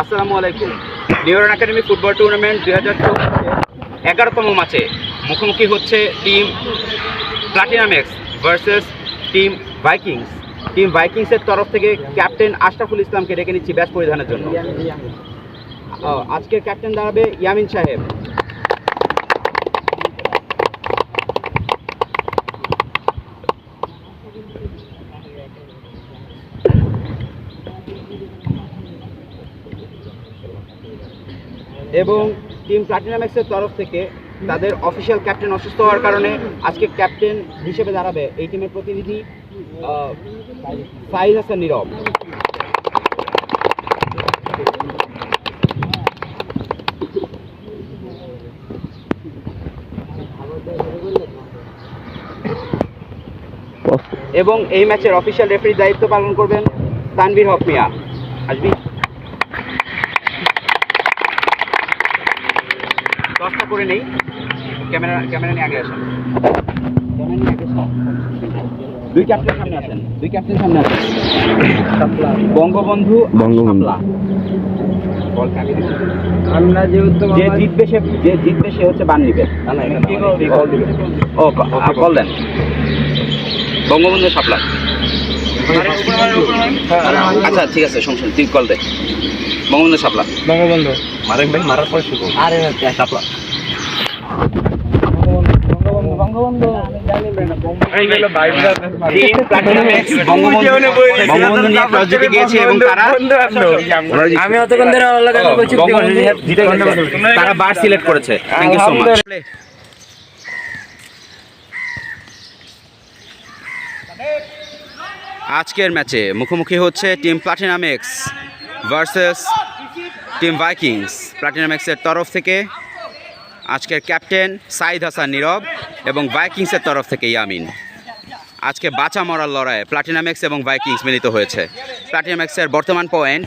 আসসালামু আলাইকুম। Neuron academy football tournament দুই হাজার এগারোতম ম্যাচে মুখোমুখি হচ্ছে team Platinamex versus team Vikings team ভাইকিংসের তরফ থেকে ক্যাপ্টেন আশরাফুল ইসলামকে ডেকে নিচ্ছি ব্যাট পরিধানের জন্য। আজকের ক্যাপ্টেন দাঁড়াবে ইয়ামিন সাহেব। এবং টিম প্লাটিনামেক্সের তরফ থেকে তাদের অফিসিয়াল ক্যাপ্টেন অসুস্থ হওয়ার কারণে আজকে ক্যাপ্টেন হিসেবে দাঁড়াবে এই টিমের প্রতিনিধি ফাইজ হাসান নীরব। এবং এই ম্যাচের অফিসিয়াল রেফারির দায়িত্ব পালন করবেন তানভীর হক মিয়া। আসবি? করে নেই। ক্যামেরা ক্যামেরা নিয়ে আগে আসেন। দুই ক্যাপ্টেন সামনে আসেন। দুই ক্যাপ্টেন সামনে আসেন। বঙ্গবন্ধু বঙ্গবন্ধু। শাপলা। বল কাকে দিবেন? আমরা যেহেতু যে জিতবে সে যে জিতবে সে হচ্ছে বান নিবে। ও কল দেন। বঙ্গবন্ধু সাপলা। আচ্ছা ঠিক আছে নেই, তুই কল দে। বঙ্গবন্ধু সাপলা। বঙ্গবন্ধু। মারেন ভাই মারার পরে শুরু আরে শাপলা আমি। তারা বার সিলেক্ট করেছে আজকের ম্যাচে মুখোমুখি হচ্ছে team Platinamex versus team Vikings প্লাটিনামেক্সের তরফ থেকে আজকের ক্যাপ্টেন সাইদ হাসান নীরব এবং ভাইকিংসের তরফ থেকে ইয়ামিন আজকে বাঁচা মরার লড়াইয়ে প্লাটিনামেক্স এবং ভাইকিংস মিলিত হয়েছে। প্লাটিনামেক্সের বর্তমান পয়েন্ট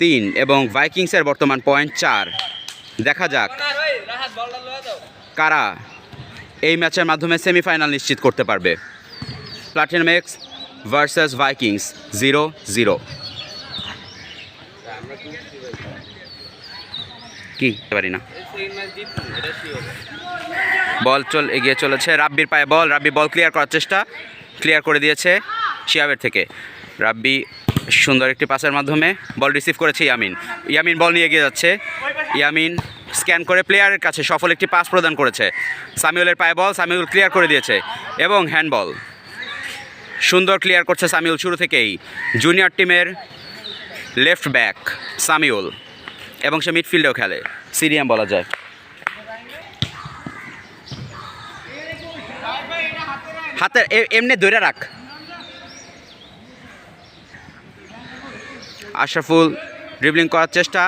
তিন এবং ভাইকিংসের বর্তমান পয়েন্ট চার। দেখা যাক কারা এই ম্যাচের মাধ্যমে সেমিফাইনাল নিশ্চিত করতে পারবে। Platinamex versus Vikings, zero zero. কি? পারি না। বল, চল, এগিয়ে চলেছে। রাব্বির পায়ে বল, রাব্বি বল ক্লিয়ার করার চেষ্টা। ক্লিয়ার করে দিয়েছে শিয়াবের থেকে। রাব্বি সুন্দর একটি পাসের মাধ্যমে বল রিসিভ করেছে ইয়ামিন। ইয়ামিন বল নিয়ে এগিয়ে যাচ্ছে। ইয়ামিন স্ক্যান করে প্লেয়ারের কাছে সফল একটি পাস প্রদান করেছে। সামিউলের পায়ে বল, সামিউল ক্লিয়ার করে দিয়েছে। এবং হ্যান্ডবল সুন্দর ক্লিয়ার করছে সামিউল শুরু থেকেই। জুনিয়র টিমের লেফট ব্যাক সামিউল। এবং সে মিডফিল্ডেও খেলে। সিরিয়াম বলা যায়। হাতের এমনি ধরে রাখ। আশরাফুল ড্রিবলিং করার চেষ্টা।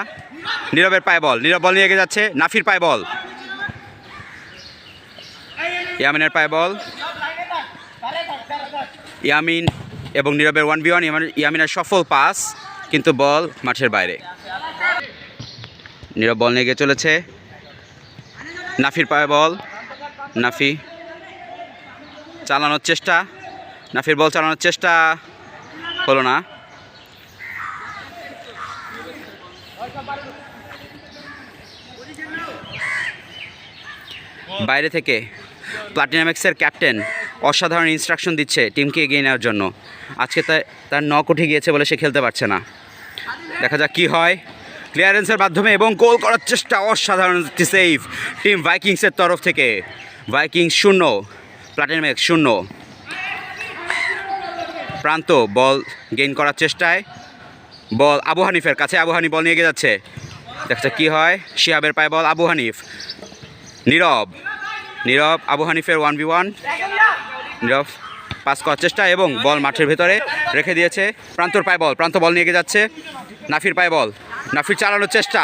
নীরবের পায়ে বল। নীরব বল নিয়ে এগিয়ে যাচ্ছে। নাফির পায়ে বল। ইয়ামিনের পায়ে বল। ইয়ামিন এবং নীরবের ওয়ান বি ওয়ান ইয়ামিনের সফল পাস কিন্তু বল মাঠের বাইরে। নীরব বল নিয়ে গিয়ে চলেছে। নাফির পায়ে বল। নাফি চালানোর চেষ্টা। নাফির বল চালানোর চেষ্টা। হলো না। বাইরে থেকে প্লাটিনামেক্সের ক্যাপ্টেন অসাধারণ ইনস্ট্রাকশন দিচ্ছে টিমকে এগিয়ে নেওয়ার জন্য। আজকে তা- তার নক উঠে গিয়েছে বলে সে খেলতে পারছে না। দেখা যাক কি হয়। ক্লিয়ারেন্সের মাধ্যমে এবং গোল করার চেষ্টা অসাধারণ একটি সেভ টিম ভাইকিংসের তরফ থেকে। ভাইকিংস শূন্য প্লাটিনামেক্স শূন্য। প্রান্ত, বল গেইন করার চেষ্টায়। বল আবু হানিফের কাছে, আবু হানিফ বল নিয়ে গিয়ে যাচ্ছে। দেখা যাক কী হয়। শিহাবের পায়ে বল Abu Hanif. Nirob Nirob, Abu হানিফের one v one Nirob pass করার চেষ্টা এবং বল মাঠের ভেতরে রেখে দিয়েছে। প্রান্তর পায়ে বল, প্রান্ত বল নিয়ে গিয়ে যাচ্ছে। নাফির পায়ে বল। নাফির চালানোর চেষ্টা।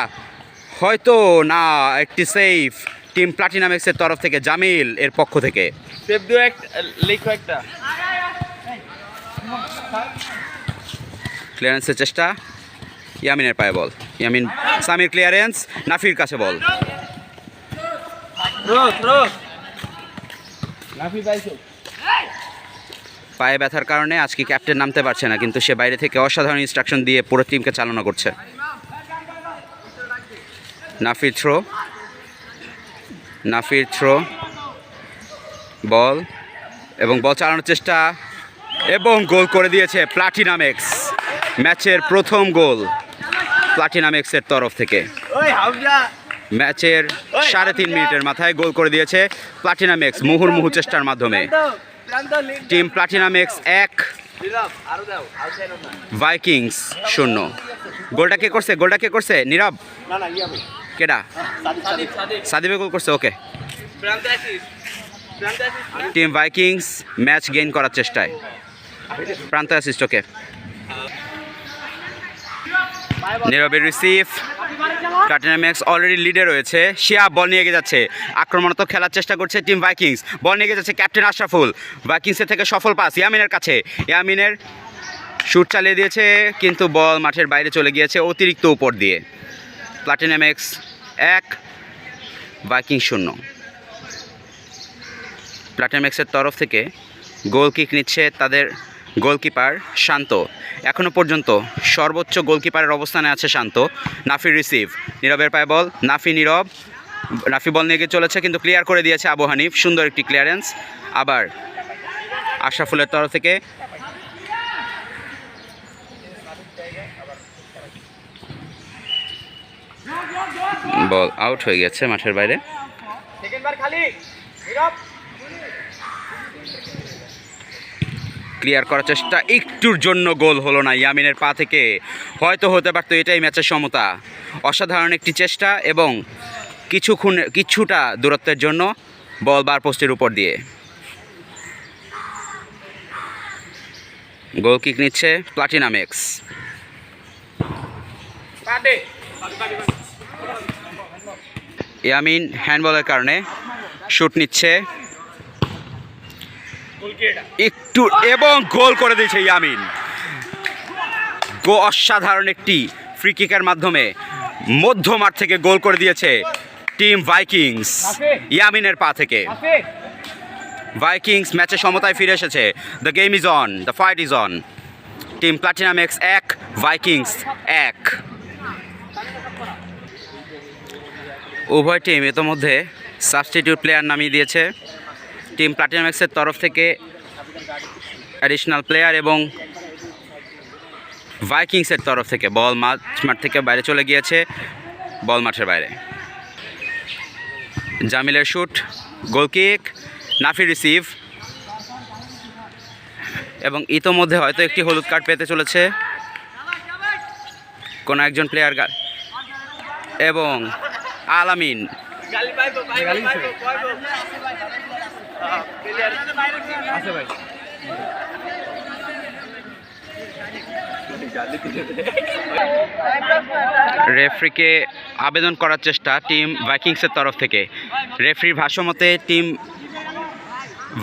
হয়তো না একটি সেফ টিম প্লাটিনামেক্সের তরফ থেকে জামিল এর পক্ষ থেকে। লেখো একটা। ক্লিয়ারেন্সের চেষ্টা। ইয়ামিনের পায়ে বল। ইয়ামিন সামির ক্লিয়ারেন্স নাফির কাছে বল। নাফি পায়ে ব্যথার কারণে আজকে ক্যাপ্টেন নামতে পারছে না কিন্তু সে বাইরে থেকে অসাধারণ ইনস্ট্রাকশন দিয়ে পুরো টিমকে চালনা করছে। নাফির থ্রো নাফির থ্রো বল এবং বল চালানোর চেষ্টা এবং গোল করে দিয়েছে প্লাটিনামেক্স ম্যাচের প্রথম গোল প্লাটিনামেক্সের তরফ থেকে। ম্যাচের সাড়ে তিন মিনিটের মাথায় গোল করে দিয়েছে প্লাটিনামেক্স মুহুর্মুহু চেষ্টার মাধ্যমে। টিম প্লাটিনামেক্স এক ভাইকিংস শূন্য। গোলটা কে করছে? গোলটা কে করছে? নীরব। কেডা? সাদিবে গোল করছে ওকে। টিম ভাইকিংস ম্যাচ গেইন করার চেষ্টায়। প্রান্ত অ্যাসিস্ট ওকে। নীরবের রিসিভ। ম্যাক্স অলরেডি লিডে রয়েছে। শিয়া বল নিয়ে এগিয়ে যাচ্ছে। আক্রমণাত্মক খেলার চেষ্টা করছে টিম ভাইকিংস। বল নিয়ে যাচ্ছে ক্যাপ্টেন আশরাফুল। ভাইকিংসের থেকে সফল পাস ইয়ামিনের কাছে। ইয়ামিনের শ্যুট চালিয়ে দিয়েছে কিন্তু বল মাঠের বাইরে চলে গিয়েছে অতিরিক্ত উপর দিয়ে। প্লাটিনামেক্স এক বাইকিং শূন্য। প্লাটিনামেক্সের তরফ থেকে গোল কিক নিচ্ছে তাদের গোলকিপার শান্ত। এখনও পর্যন্ত সর্বোচ্চ গোলকিপারের অবস্থানে আছে শান্ত। নাফি রিসিভ নীরবের পায় বল নাফি নীরব। নাফি বল নিয়ে চলেছে, কিন্তু ক্লিয়ার করে দিয়েছে আবু হানিফ। সুন্দর একটি ক্লিয়ারেন্স আবার আশরাফুলের তরফ থেকে বল আউট হয়ে গেছে মাঠের বাইরে। ক্লিয়ার করার চেষ্টা একটুর জন্য গোল হলো না ইয়ামিনের পা থেকে। হয়তো হতে পারতো এটাই ম্যাচের সমতা। অসাধারণ একটি চেষ্টা এবং কিছুক্ষণ কিছুটা দূরত্বের জন্য বল বার পোস্টের উপর দিয়ে। গোল কিক নিচ্ছে প্লাটিনামেক্স ইয়ামিন হ্যান্ডবলের কারণে শুট নিচ্ছে। একটু এবং গোল করে দিয়েছে ইয়ামিন। গো অসাধারণ একটি ফ্রি কিকের মাধ্যমে মধ্যমাঠ থেকে গোল করে দিয়েছে টিম ভাইকিংস ইয়ামিনের পা থেকে। ভাইকিংস ম্যাচে সমতায় ফিরে এসেছে। The game is on the fight is on team Platinamex এক ভাইকিংস এক। উভয় টিম ইতোমধ্যে সাবস্টিটিউট প্লেয়ার নামিয়ে দিয়েছে। টিম প্লাটিনামেক্সের তরফ থেকে অ্যাডিশনাল প্লেয়ার এবং ভাইকিংসের তরফ থেকে বল মাঠ মাঠ থেকে বাইরে চলে গিয়েছে বল মাঠের বাইরে। জামিলের shoot goal kick Nafi receive এবং ইতোমধ্যে হয়তো একটি হলুদ কার্ড পেতে চলেছে কোনো একজন প্লেয়ার এবং আলামিন। রেফরিকে আবেদন করার চেষ্টা টিম ভাইকিংসের তরফ থেকে। রেফরির ভাষ্যমতে, টিম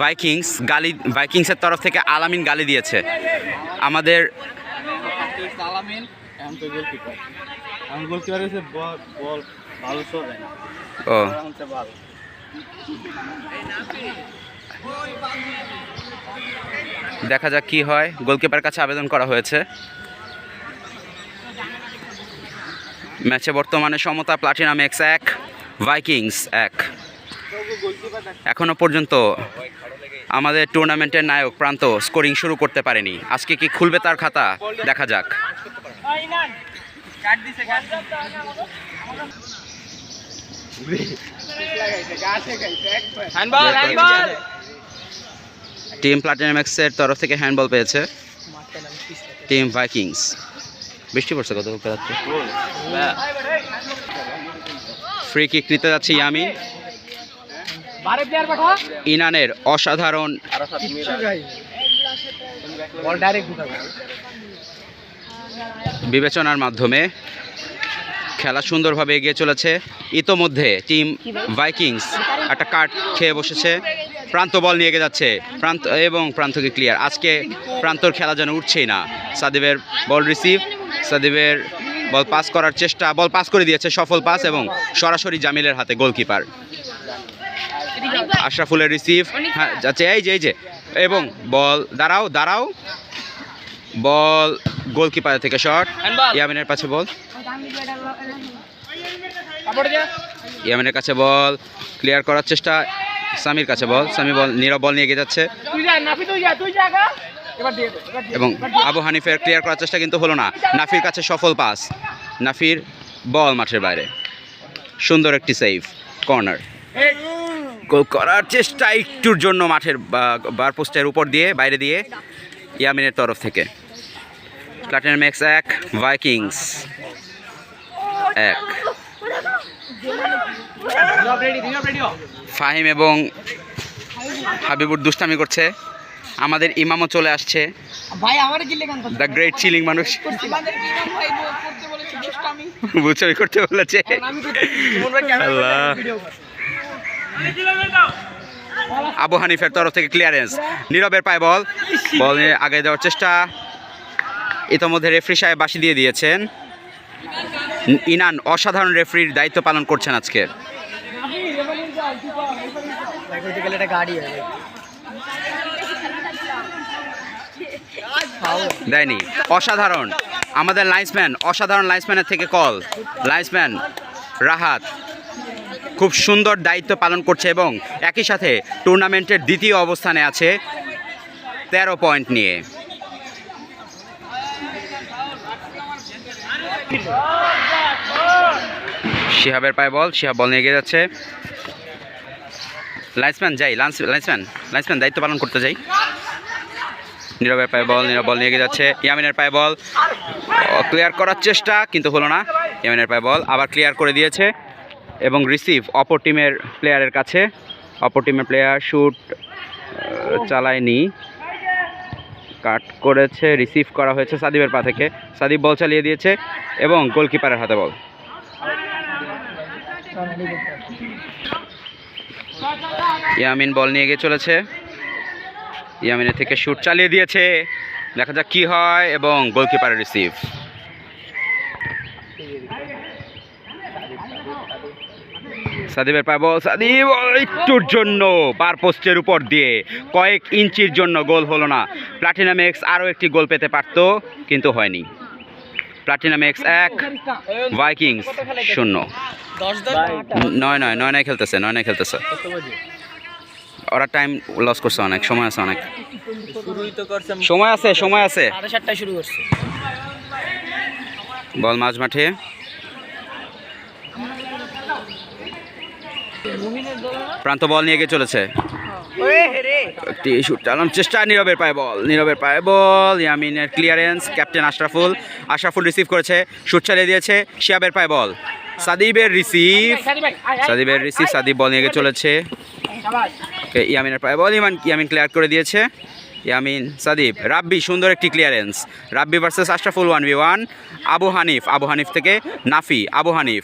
ভাইকিংস গালি, ভাইকিংসের তরফ থেকে আলামিন গালি দিয়েছে। আমাদের সালামিন এখন তো গোলকিপার এখন গোলকিপার হচ্ছে বল বল ভালো শো না। ও। হচ্ছে ভালো দেখা যাক কি হয়। গোলকিপার কাছে আবেদন করা হয়েছে। ম্যাচে বর্তমানে সমতা প্লাটিনাম এক্স এক ভাইকিংস এক। এখনও পর্যন্ত আমাদের টুর্নামেন্টের নায়ক প্রান্ত স্কোরিং শুরু করতে পারেনি। আজকে কি খুলবে তার খাতা? দেখা যাক। টিম প্লাটিনাম এক্সের তরফ থেকে হ্যান্ডবল পেয়েছে। টিম ভাইকিংস বৃষ্টি পড়ছে কত রাত্রে? ফ্রি কিক নিতে যাচ্ছে পাঠা ইনানের অসাধারণ বিবেচনার মাধ্যমে খেলা সুন্দরভাবে এগিয়ে চলেছে। ইতোমধ্যে টিম ভাইকিংস একটা কার্ড খেয়ে বসেছে। প্রান্ত বল নিয়ে যাচ্ছে। প্রান্ত এবং প্রান্তকে ক্লিয়ার। আজকে প্রান্তর খেলা যেন উঠছেই না। সাদিবের বল রিসিভ। সাদিবের বল পাস করার চেষ্টা, বল পাস করে দিয়েছে সফল পাস এবং সরাসরি জামিলের হাতে গোলকিপার। আশরাফুলের রিসিভ। হ্যাঁ যাচ্ছে। এই যে এই যে। এবং বল, দাঁড়াও দাঁড়াও। বল গোলকিপার থেকে শট। ইয়ামিনের কাছে বল। ইয়ামিনের কাছে বল। ক্লিয়ার করার চেষ্টা। সামির কাছে বল। সামি বল নীরব বল নিয়ে এগিয়ে যাচ্ছে। এবং আবু হানিফের ক্লিয়ার করার চেষ্টা কিন্তু হলো না। নাফির কাছে সফল পাস। নাফির বল মাঠের বাইরে। সুন্দর একটি সেভ কর্নার গোল করার চেষ্টা একটুর জন্য মাঠের বার পোস্টের উপর দিয়ে বাইরে দিয়ে ইয়ামিনের তরফ থেকে। প্লাটিনাম এক্স এক ভাইকিংস এক। ফাহিম এবং হাবিবুর দুষ্টামি করছে। আমাদের ইমামও চলে আসছে। দ্য গ্রেট চিলিং মানুষ। বল করতে বলেছে বুঝছবি করতে আল্লাহ। আবু হানিফের তরফ থেকে ক্লিয়ারেন্স নীরবের পায় বল। বল নিয়ে আগে দেওয়ার চেষ্টা। ইতোমধ্যে রেফরি সাহেব বাসি দিয়ে দিয়েছেন। ইনান অসাধারণ রেফরির দায়িত্ব পালন করছেন আজকে। দেয়নি। অসাধারণ। আমাদের লাইন্সম্যান অসাধারণ লাইন্সম্যানের থেকে কল লাইন্সম্যান রাহাত খুব সুন্দর দায়িত্ব পালন করছে এবং একই সাথে টুর্নামেন্টের দ্বিতীয় অবস্থানে আছে তেরো পয়েন্ট নিয়ে। শিহাবের পায়ে বল, শিহাব বল নিয়ে এগিয়ে যাচ্ছে। লাইন্সম্যান যাই লান্স লাইন্সম্যান লাইন্সম্যান দায়িত্ব পালন করতে যাই। নীরবের পায়ে বল, নীরব বল নিয়ে এগিয়ে যাচ্ছে। ইয়ামিনের পায়ে বল। ক্লিয়ার করার চেষ্টা, কিন্তু হলো না। ইয়ামিনের পায়ে বল আবার ক্লিয়ার করে দিয়েছে এবং রিসিভ অপর টিমের প্লেয়ারের কাছে। অপর টিমের প্লেয়ার শ্যুট চালায়নি। কাট করেছে রিসিভ করা হয়েছে সাদিবের পা থেকে। সাদিব বল চালিয়ে দিয়েছে এবং গোলকিপারের হাতে বল। ইয়ামিন বল নিয়ে গিয়ে চলেছে। ইয়ামিনের থেকে শ্যুট চালিয়ে দিয়েছে। দেখা যাক কি হয় এবং গোলকিপারের রিসিভ সাদিবের পাবো সাদিব একটুর জন্য বার পোস্টের উপর দিয়ে। কয়েক ইঞ্চির জন্য গোল হলো না। প্লাটিনাম এক্স আরও একটি গোল পেতে পারতো কিন্তু হয়নি। প্লাটিনাম এক্স এক ভাইকিংস শূন্য। 10 10 নয় নয় নয় নয় খেলতেছে নয় নয় খেলতেছে। ওরা টাইম লস করছে অনেক সময় আছে অনেক। সময় আছে সময় আছে। সাড়ে সাতটায় শুরু করছে। বল মাঝ মাঠে। প্রান্ত বল নিয়ে গিয়ে চলেছে। একটি শুট চালানোর চেষ্টা নীরবের পায়ে বল নীরবের পায়ে বল ইয়ামিনের clearance captain Ashraful Ashraful receive করেছে শুট চালিয়ে দিয়েছে শিয়াবের পায়ে বল। সাদিবের রিসিভ সাদিবের রিসিভ সাদিব বল নিয়ে গিয়ে চলেছে। ওকে, ইয়ামিনের পায়ে বল ইমান ইয়ামিন ক্লিয়ার করে দিয়েছে। ইয়ামিন সাদিব রাব্বি সুন্দর একটি clearance Rabbi versus Ashraful one v one Abu Hanif Abu Hanif থেকে নাফি আবু হানিফ।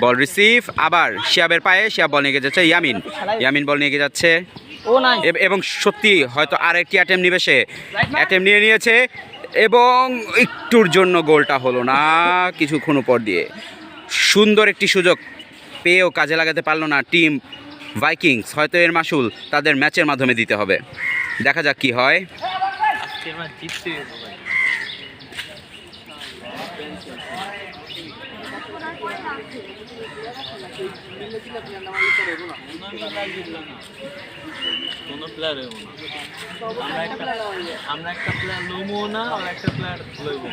বল রিসিভ আবার শিয়াবের পায়ে শিয়াব বল নিয়ে যাচ্ছে ইয়ামিন। ইয়ামিন বল নিয়ে যাচ্ছে। ও নাই এব- সত্যি হয়তো আর একটি অ্যাটেম নিবে সে। অ্যাটেম নিয়ে নিয়েছে এবং একটুর জন্য গোলটা হলো না কিছুক্ষণ উপর দিয়ে। সুন্দর একটি সুযোগ পেয়েও কাজে লাগাতে পারল না টিম ভাইকিংস। হয়তো এর মাসুল তাদের ম্যাচের মাধ্যমে দিতে হবে। দেখা যাক কি হয় আজকে ম্যাচ জিততে হবে ভাই কোনো প্লেয়ার হইব না। আমরা একটা প্লেয়ার লইবো না আর একটা প্লেয়ার লইবো।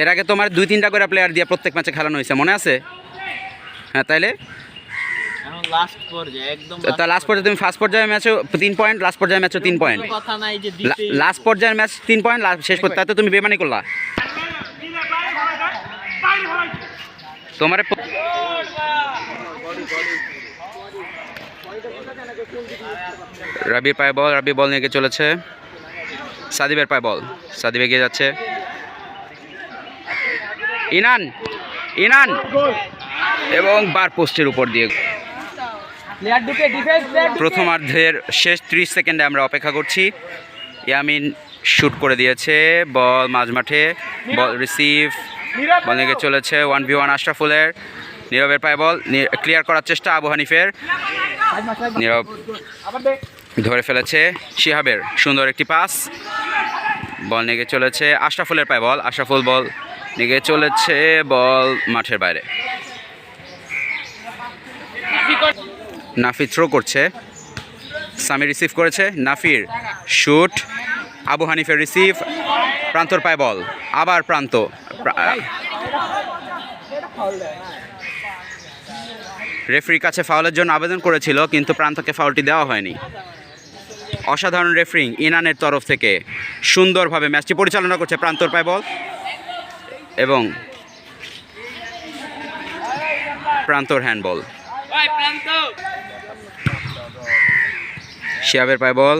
এর আগে তোমার দুই তিনটা করে প্লেয়ার দিয়ে প্রত্যেক ম্যাচে খেলানো হয়েছে মনে আছে? হ্যাঁ তাইলে? লাস্ট পর্যায়ে একদম তা লাস্ট পর্যায়ে তুমি ফার্স্ট পর্যায়ে ম্যাচে তিন পয়েন্ট লাস্ট পর্যায়ে ম্যাচে তিন পয়েন্ট কথা নাই যে লাস্ট পর্যায়ের ম্যাচ তিন পয়েন্ট শেষ করতে তাতে তুমি বেমানি করলা। তোমার রবি পায় বল, রবি বল নিয়ে চলেছে। সাদিবের পায় বল, সাদিব এগিয়ে যাচ্ছে। ইনান ইনান। এবং বার পোস্টের উপর দিয়ে। প্রথমার্ধের শেষ ত্রিশ সেকেন্ডে আমরা অপেক্ষা করছি। ইয়ামিন শুট করে দিয়েছে, বল মাঝ মাঠে বল রিসিভ, বল নিয়ে চলেছে, ওয়ান ভি ওয়ান আশরাফুলের নীরবের পায়ে বল ক্লিয়ার করার চেষ্টা আবু হানিফের। নীরব ধরে ফেলেছে শিহাবের সুন্দর একটি পাস। বল নেগে চলেছে আশরাফুলের পায়ে বল। আশরাফুল বল নেগে চলেছে বল মাঠের বাইরে। নাফি থ্রো করছে। সামি রিসিভ করেছে। নাফির শুট আবু হানিফের রিসিভ প্রান্তর পায়ে বল। আবার প্রান্ত। প্রা- রেফরির কাছে ফাউলের জন্য আবেদন করেছিল, কিন্তু প্রান্তকে ফাউলটি দেওয়া হয়নি। অসাধারণ রেফারিং ইনানের তরফ থেকে সুন্দরভাবে ম্যাচটি পরিচালনা করছে প্রান্তর পায় বল এবং প্রান্তর হ্যান্ডবল। শিয়াবের পায় বল।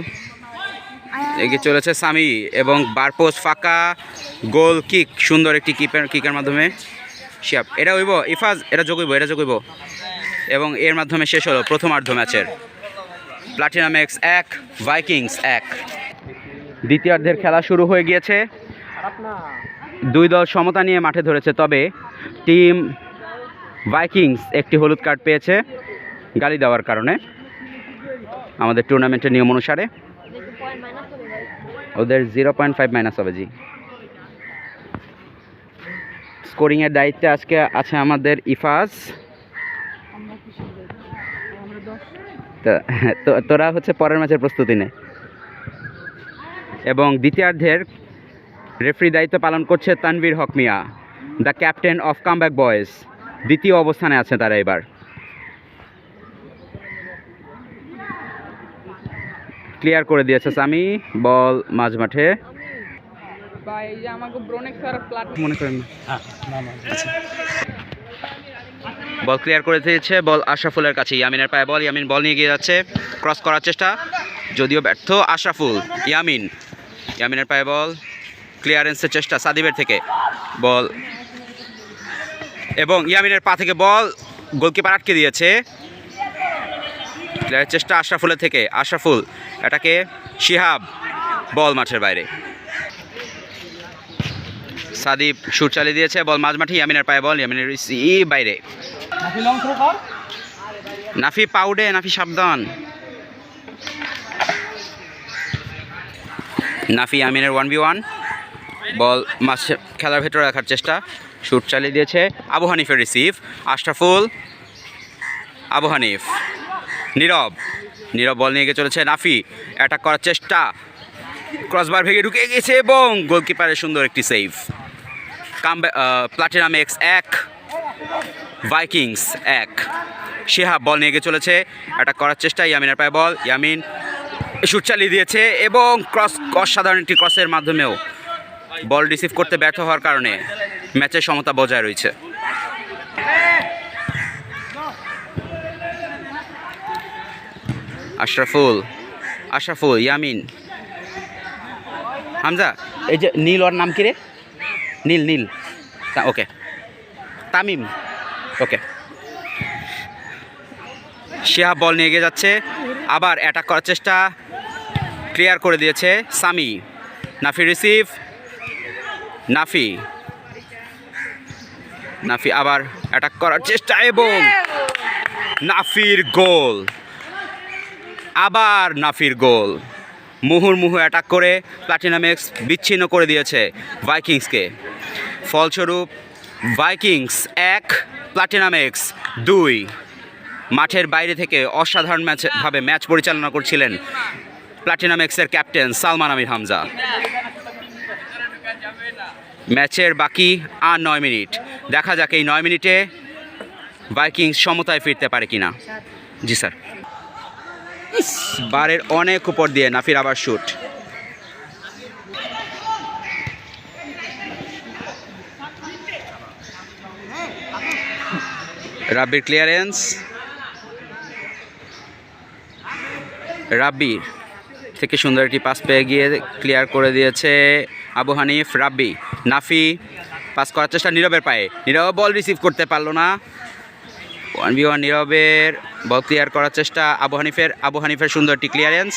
এগিয়ে চলেছে সামি এবং বারপোস্ট ফাঁকা গোল কিক সুন্দর একটি কিপের কিকের মাধ্যমে। শিয়াব এটা হইব ইফাজ এটা যোগইব এটা যোগইব এবং এর মাধ্যমে শেষ হলো প্রথমার্ধ ম্যাচের। প্লাটিনাম এক্স এক ভাইকিংস এক। দ্বিতীয়ার্ধের খেলা শুরু হয়ে গিয়েছে। দুই দল সমতা নিয়ে মাঠে ধরেছে, তবে টিম ভাইকিংস একটি হলুদ কার্ড পেয়েছে গালি দেওয়ার কারণে। আমাদের টুর্নামেন্টের নিয়ম অনুসারে। ওদের জিরো পয়েন্ট ফাইভ মাইনাস হবে, জি। স্কোরিংয়ের দায়িত্বে আজকে আছে আমাদের ইফাজ। তো- তোরা হচ্ছে পরের ম্যাচের প্রস্তুতি নে। এবং দ্বিতীয়ার্ধের রেফারি দায়িত্ব পালন করছে Tanvir Haque Mia the captain of comeback boys. দ্বিতীয় অবস্থানে আছে তারা এবার। ক্লিয়ার করে দিয়েছে সামি বল মাঝ মাঠে বা এই যে আমাকে ব্রোনেক্স আর প্লাট মনে করেন বল ক্লিয়ার করে দিয়েছে বল আশরাফুলের কাছে ইয়ামিনের পায়ে বল ইয়ামিন বল নিয়ে গিয়ে যাচ্ছে। ক্রস করার চেষ্টা, যদিও ব্যর্থ আশরাফুল, ইয়ামিন। ইয়ামিনের পায়ে বল ক্লিয়ারেন্সের চেষ্টা সাদিবের থেকে। বল এবং ইয়ামিনের পা থেকে বল গোলকিপার আটকে দিয়েছে। ক্লিয়ারের চেষ্টা আশরাফুলের থেকে। আশরাফুল এটাকে শিহাব বল মাঠের বাইরে। সাদিব শুট চালিয়ে দিয়েছে বল মাঝমাঠি, ইয়ামিনের পায়ে বল ইয়ামিনের বাইরে। নাফি পাউডে, নাফি সাবধান। নাফি আমিনের ওয়ান বি ওয়ান। বল মাছ খেলার ভেতরে রাখার চেষ্টা। শুট চালিয়ে দিয়েছে আবু হানিফের রিসিভ। আশরাফুল, আবু হানিফ। নীরব নীরব বল নিয়ে গিয়ে চলেছে নাফি। অ্যাটাক করার চেষ্টা। ক্রসবার ভেঙে ঢুকে গেছে এবং গোলকিপারের সুন্দর একটি সেভ। কাম প্লাটিনাম এক্স এক। ভাইকিংস, এক। শেহাব বল নিয়ে গিয়ে চলেছে। অ্যাটাক করার চেষ্টা ইয়ামিনের পায়ে বল। ইয়ামিন শুট চালিয়ে দিয়েছে এবং ক্রস, অসাধারণ একটি ক্রসের মাধ্যমেও বল রিসিভ করতে ব্যর্থ হওয়ার কারণে ম্যাচের সমতা বজায় রয়েছে। আশরাফুল আশরাফুল, ইয়ামিন। হামজা, এই যে নীল ওর নাম কি রে? নীল নীল। ওকে। তামিম। ওকে শিহাব বল নিয়ে এগিয়ে যাচ্ছে। আবার অ্যাটাক করার চেষ্টা ক্লিয়ার করে দিয়েছে সামি। নাফি রিসিভ নাফি। নাফি আবার অ্যাটাক করার চেষ্টা এবং নাফির গোল। আবার নাফির গোল। মুহুর্মুহু অ্যাটাক করে প্লাটিনামেক্স বিচ্ছিন্ন করে দিয়েছে ভাইকিংসকে ফলস্বরূপ ভাইকিংস এক প্লাটিনামেক্স দুই। মাঠের বাইরে থেকে অসাধারণ ম্যাচ ভাবে ম্যাচ পরিচালনা করছিলেন প্লাটিনামেক্সের ক্যাপ্টেন সালমান আমির হামজা। ম্যাচের বাকি আর নয় মিনিট। দেখা যাক এই নয় মিনিটে ভাইকিংস সমতায় ফিরতে পারে কিনা। জি স্যার। বারের অনেক উপর দিয়ে নাফির আবার শুট। রাব্বির ক্লিয়ারেন্স রাব্বির থেকে সুন্দর একটি পাস পেয়ে গিয়ে ক্লিয়ার করে দিয়েছে আবু হানিফ, রাব্বি। নাফি পাস করার চেষ্টা নীরবের পায়ে। নীরব বল রিসিভ করতে পারল না। ওয়ান বি ওয়ান নীরবের বল ক্লিয়ার করার চেষ্টা আবু হানিফের। আবু হানিফের সুন্দর একটি ক্লিয়ারেন্স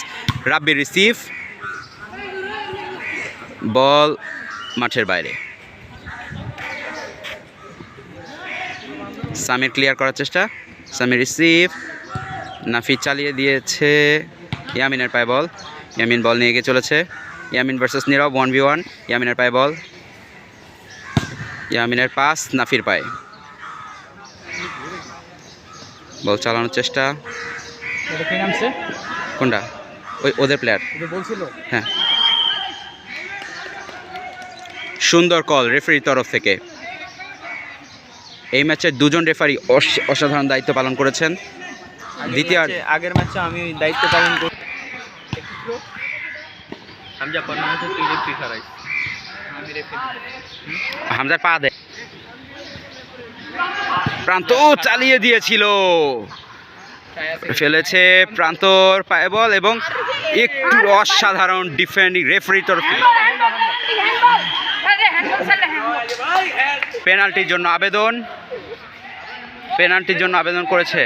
রাব্বির রিসিভ বল মাঠের বাইরে। সামির ক্লিয়ার করার চেষ্টা। সামির রিসিভ নাফি চালিয়ে দিয়েছে। ইয়ামিনের পায়ে বল ইয়ামিন বল নিয়ে গিয়ে চলেছে। Yamin versus Nirab one v one ইয়ামিনের পায়ে বল ইয়ামিনের পাস নাফির পায়ে। বল চালানোর চেষ্টা। কোনটা? ওই ওদের প্লেয়ার বলছিল? হ্যাঁ। সুন্দর কল রেফারির তরফ থেকে। এই ম্যাচে দুজন রেফারি অসাধারণ দায়িত্ব পালন করেছেন। দ্বিতীয় আগের ম্যাচে আমি দায়িত্ব পালন করি হামজার পা দে। প্রান্ত চালিয়ে দিয়েছিল। ফেলেছে প্রান্তর পায়ে বল এবং একটু অসাধারণ ডিফেন্ডিং রেফারি তরফ। পেনাল্টির জন্য আবেদন পেনাল্টির জন্য আবেদন করেছে।